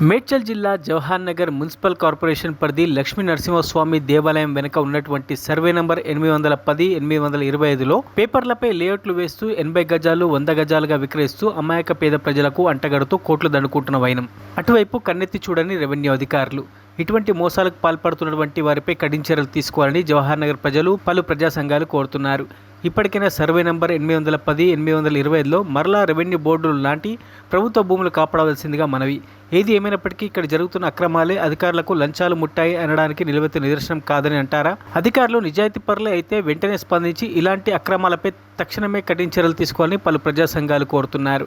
మేడ్చల్ జిల్లా Jawahar Nagar municipal corporation పరిధి లక్ష్మీ నరసింహస్వామి దేవాలయం వెనుక ఉన్నటువంటి సర్వే నంబర్ ఎనిమిది వందల పది ఎనిమిది వందల ఇరవై ఐదులో పేపర్లపై లేఅవుట్లు వేస్తూ ఎనభై గజాలు వంద గజాలుగా విక్రయిస్తూ అమాయక పేద ప్రజలకు అంటగడుతూ కోట్లు దండుకుంటున్న వైనం. అటువైపు కన్నెత్తి చూడని రెవెన్యూ అధికారులు. ఇటువంటి మోసాలకు పాల్పడుతున్నటువంటి వారిపై కఠిన చర్యలు తీసుకోవాలని జవహర్ నగర్ ప్రజలు పలు ప్రజా సంఘాలు కోరుతున్నారు. ఇప్పటికైనా సర్వే నంబర్ ఎనిమిది వందల పది ఎనిమిది వందల ఇరవై ఐదులో మరలా రెవెన్యూ బోర్డులు లాంటి ప్రభుత్వ భూములు కాపాడవలసిందిగా మనవి. ఏది ఏమైనప్పటికీ ఇక్కడ జరుగుతున్న అక్రమాలే అధికారులకు లంచాలు ముట్టాయి అనడానికి నిలబెత్తే నిదర్శనం కాదని అంటారా? అధికారులు నిజాయితీ పరులే అయితే వెంటనే స్పందించి ఇలాంటి అక్రమాలపై తక్షణమే కఠిన చర్యలు తీసుకోవాలని పలు ప్రజా సంఘాలు కోరుతున్నారు.